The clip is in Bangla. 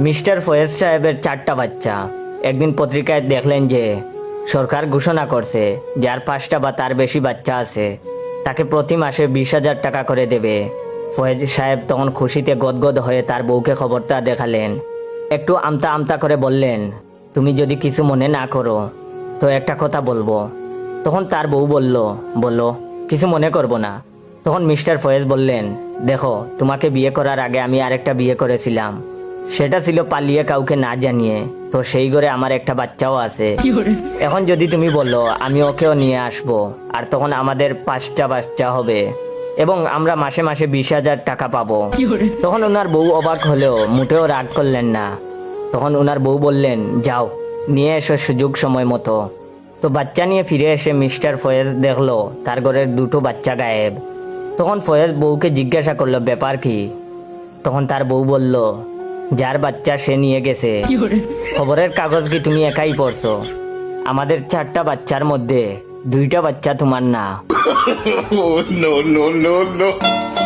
মিস্টার ফয়েজ সাহেবের চারটা বাচ্চা। একদিন পত্রিকায় দেখলেন যে, সরকার ঘোষণা করছে যার পাঁচটা বা তার বেশি বাচ্চা আছে। তাকে প্রতি মাসে বিশ হাজার টাকা করে দেবে। ফয়েজ সাহেব তখন খুশিতে গদগদ হয়ে তার বউকে খবরটা দেখালেন। একটু আমতা আমতা করে বললেন, তুমি যদি কিছু মনে না করো, তো একটা কথা বলব। তখন তার বউ বলল, বলল, কিছু মনে করব না। তখন মিস্টার ফয়েজ বললেন, দেখো, তোমাকে বিয়ে করার আগে আমি আরেকটা বিয়ে করেছিলাম। সেটা ছিল পালিয়ে কাউকে না জানিয়ে। তো সেই ঘরে আমার একটা বাচ্চাও আছে। এখন যদি তুমি বলল আমি ওকেও নিয়ে আসব আর তখন আমাদের পাঁচটা বাচ্চা হবে। এবং আমরা মাসে মাসে বিশ হাজার টাকা পাবো। তখন ওনার বউ অবাক হলেও মোটেও রাগ করলেন না। তখন ওনার বউ বললেন যাও নিয়ে এসো সুযোগ সময় মতো। তো বাচ্চা নিয়ে ফিরে এসে মিস্টার ফয়েজ দেখল তার ঘরের দুটো বাচ্চা গায়েব। তখন ফয়েজ বউকে জিজ্ঞাসা করল ব্যাপার কি? তখন তার বউ বলল যার বাচ্চা সে নিয়ে গেছে। খবরের কাগজ কি তুমি একাই পড়ছো? আমাদের চারটা বাচ্চার মধ্যে দুইটা বাচ্চা তোমার না।